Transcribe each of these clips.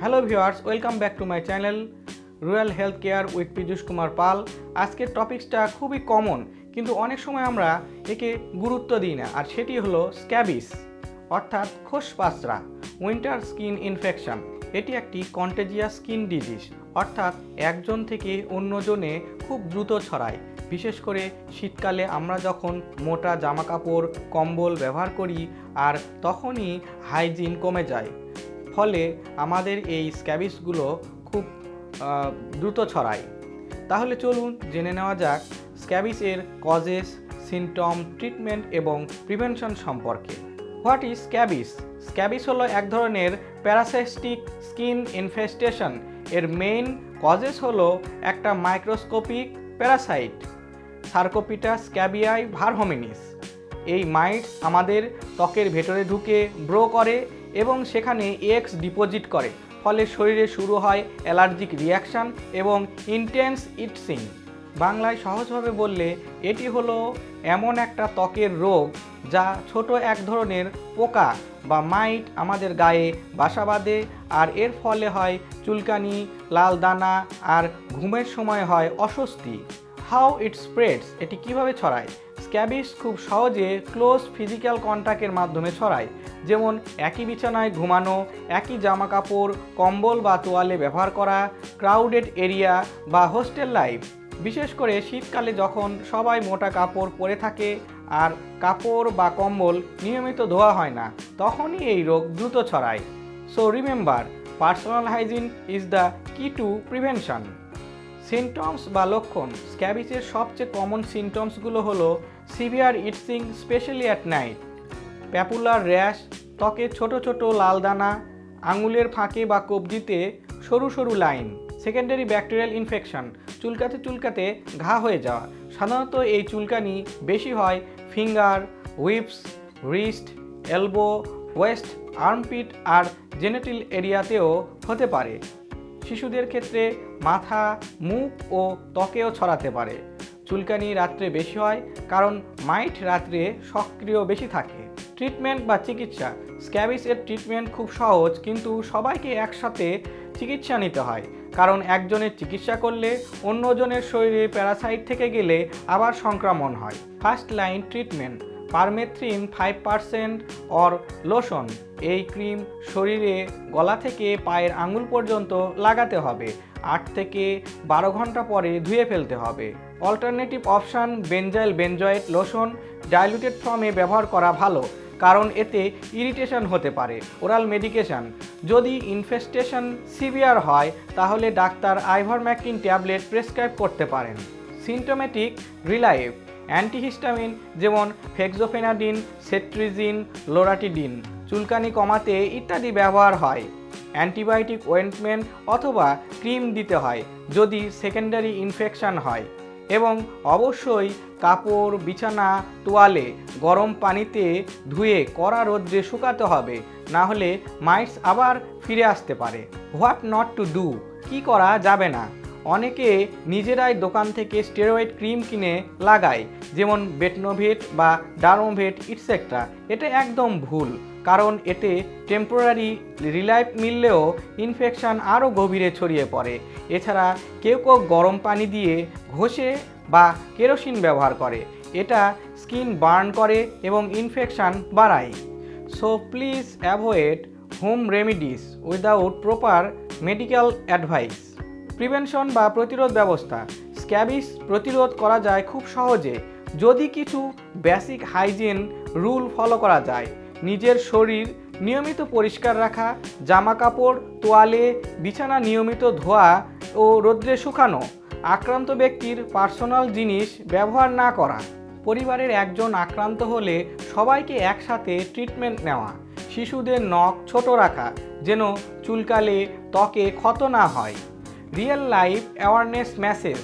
Hello viewers welcome back to my channel rural health care with Piyush Kumar Pal আজকের টপিকসটা খুবই common কিন্তু অনেক সময় আমরা একে গুরুত্ব দিই না, আর সেটি হলো স্ক্যাবিস অর্থাৎ খোসপাসরা উইন্টার স্কিন ইনফেকশন এটি একটি কন্টেজিয়াস স্কিন ডিজিজ অর্থাৎ একজন থেকে অন্যজনে খুব দ্রুত ছড়ায়। বিশেষ করে শীতকালে আমরা যখন মোটা জামাকাপড়, কম্বল ব্যবহার করি, আর তখনই হাইজিন কমে যায়। ফলে আমাদের এই স্ক্যাবিসগুলো খুব দ্রুত ছড়ায়। তাহলে চলুন জেনে নেওয়া যাক স্ক্যাবিসের কজেস, সিমটম, ট্রিটমেন্ট এবং প্রিভেনশন সম্পর্কে। What is scabies? স্ক্যাবিস হলো এক ধরনের প্যারাসাইস্টিক স্কিন ইনফেস্টেশন। এর মেইন কজেস হলো একটা মাইক্রোস্কোপিক প্যারাসাইট, সার্কোপিটা স্ক্যাবিয়াই ভারহোমিনিস। এই মাইটস আমাদের ত্বকের ভেতরে ঢুকে ব্রো করে এবং সেখানে এক্স ডিপোজিট করে, ফলে শরীরে শুরু হয় অ্যালার্জিক রিয়াকশান এবং ইন্টেন্স ইটসিং বাংলায় সহজভাবে বললে, এটি হলো এমন একটা ত্বকের রোগ যা ছোট এক ধরনের পোকা বা মাইট আমাদের গায়ে বাসা বাঁধে আর এর ফলে হয় চুলকানি, লাল দানা আর ঘুমের সময় হয় অস্বস্তি। হাউ ইট স্প্রেডস, এটি কীভাবে ছড়ায়? স্ক্যাবিস খুব সহজে ক্লোজ ফিজিক্যাল কন্ট্যাক্টের মাধ্যমে ছড়ায়, যেমন একই বিছানায় ঘুমানো, একই জামা কাপড় কম্বল বা তোয়ালে ব্যবহার করা, ক্রাউডেড এরিয়া বা হোস্টেল লাইফ। বিশেষ করে শীতকালে যখন সবাই মোটা কাপড় পরে থাকে আর কাপড় বা কম্বল নিয়মিত ধোয়া হয় না, তখনই এই রোগ দ্রুত ছড়ায়। So remember personal hygiene is the key to prevention symptoms বা লক্ষণ। স্ক্যাবিসের সবচেয়ে কমন সিমটমসগুলো হলো severe I-Tsing specially at night papular rash ত্বকে ছোট ছোট লাল দানা, আঙুলের ফাঁকে বা কবজিতে সরু সরু লাইন সেকেন্ডারি ব্যাকটেরিয়াল ইনফেকশন চুলকাতে চুলকাতে ঘা হয়ে যাওয়া। সাধারণত এই চুলকানি বেশি হয় finger webs wrist elbow waist armpit আর জেনেটিল এরিয়াতেও হতে পারে। শিশুদের ক্ষেত্রে মাথা, মুখ ও ত্বকেও ছড়াতে পারে। চুলকানি রাত্রে বেশি হয় কারণ মাইট রাত্রে সক্রিয় বেশি থাকে। ট্রিটমেন্ট বা চিকিৎসা। স্ক্যাবিস এর ট্রিটমেন্ট খুব সহজ কিন্তু সবাইকে একসাথে চিকিৎসা নিতে হয়। কারণ একজনের চিকিৎসা করলে অন্যজনের শরীরে প্যারাসাইট থেকে গেলে আবার সংক্রমণ হয়। First line treatment. Permethrin five percent or lotion এই ক্রিম শরীরে গলা থেকে পায়ের আঙুল পর্যন্ত লাগাতে হবে। আট থেকে বারো ঘণ্টা পরে ধুয়ে ফেলতে হবে। Alternative option benzyl benzoate lotion diluted ফর্মে ব্যবহার করা ভালো, কারণ এতে ইরিটেশন হতে পারে ওরাল মেডিকেশন যদি ইনফেস্টেশন সিভিয়ার হয়, তাহলে ডাক্তার আইভারম্যাকটিন ট্যাবলেট প্রেসক্রাইব করতে পারেন। সিমটোমেটিক রিলাইভ অ্যান্টিহিস্টামিন, যেমন ফেক্সোফেনাডিন, সেট্রিজিন, লোরাটিডিন, চুলকানি কমাতে ইত্যাদি ব্যবহার হয়। অ্যান্টিবায়োটিক ওয়েন্টমেন্ট অথবা ক্রিম দিতে হয় যদি সেকেন্ডারি ইনফেকশান হয়। এবং অবশ্যই কাপড়, বিছানা, তোয়ালে গরম পানিতে ধুয়ে কড়া রোদ্রে শুকাতে হবে, না হলে মাইটস আবার ফিরে আসতে পারে। What not to do? কি করা যাবে না? অনেকে নিজেরাই দোকান থেকে স্টেরয়েড ক্রিম কিনে লাগায়, যেমন বেটনোভেট বা ডার্মোভেট ইটসেট্রা এটা একদম ভুল, কারণ এতে টেম্পোরারি রিলাইফ মিললেও ইনফেকশন আরও গভীরে ছড়িয়ে পড়ে। এছাড়া কেউ কেউ গরম পানি দিয়ে ঘষে বা কেরোসিন ব্যবহার করে। এটা স্কিন বার্ন করে এবং ইনফেকশান বাড়ায়। So please avoid home remedies without proper medical advice prevention বা প্রতিরোধ ব্যবস্থা। স্ক্যাবিস প্রতিরোধ করা যায় খুব সহজে। যদি কিছু বেসিক হাইজিন রুল ফলো করা যায়, নিজের শরীর নিয়মিত পরিষ্কার রাখা জামা কাপড় তোয়ালে, বিছানা নিয়মিত ধোয়া ও রোদ্রে শুকানো, আক্রান্ত ব্যক্তির পার্সোনাল জিনিস ব্যবহার না করা। পরিবারের একজন আক্রান্ত হলে সবাইকে একসাথে ট্রিটমেন্ট নেওয়া। শিশুদের নখ ছোট রাখা, যেন চুলকালে ত্বকে ক্ষত না হয়। Real life awareness message.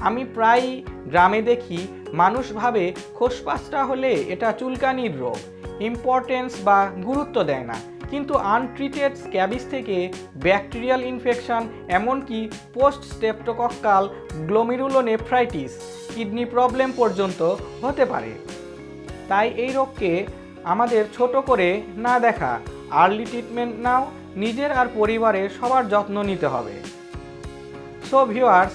আমি প্রায় গ্রামে দেখি মানুষ ভাবে খোসপাসটা হলে এটা চুলকানির রোগ ইম্পর্টেন্স বা গুরুত্ব দেয় না। কিন্তু আনট্রিটেড স্ক্যাবিস থেকে ব্যাকটেরিয়াল ইনফেকশন এমনকি post streptococcal glomerulonephritis kidney problem পর্যন্ত হতে পারে। তাই এই রোগকে আমাদের ছোট করে না দেখা। আর্লি ট্রিটমেন্ট নাও, নিজের আর পরিবারের সবার যত্ন নিতে হবে। সো ভিউয়ার্স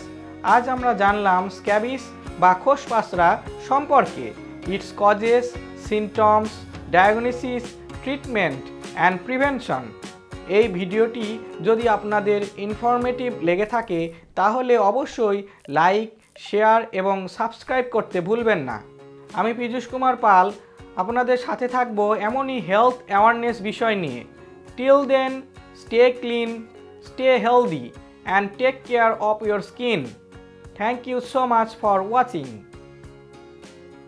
আজ আমরা জানলাম স্ক্যাবিস বা খোসপাসরা সম্পর্কে। Its causes symptoms diagnosis treatment and prevention এই ভিডিওটি যদি আপনাদের ইনফরমেটিভ লেগে থাকে, তাহলে অবশ্যই লাইক শেয়ার এবং সাবস্ক্রাইব করতে ভুলবেন না। আমি পীযূষ কুমার পাল, আপনাদের সাথে থাকব এমনই হেলথ অ্যাওয়ারনেস বিষয় নিয়ে। Till then stay clean stay healthy and take care of your skin. Thank you so much for watching.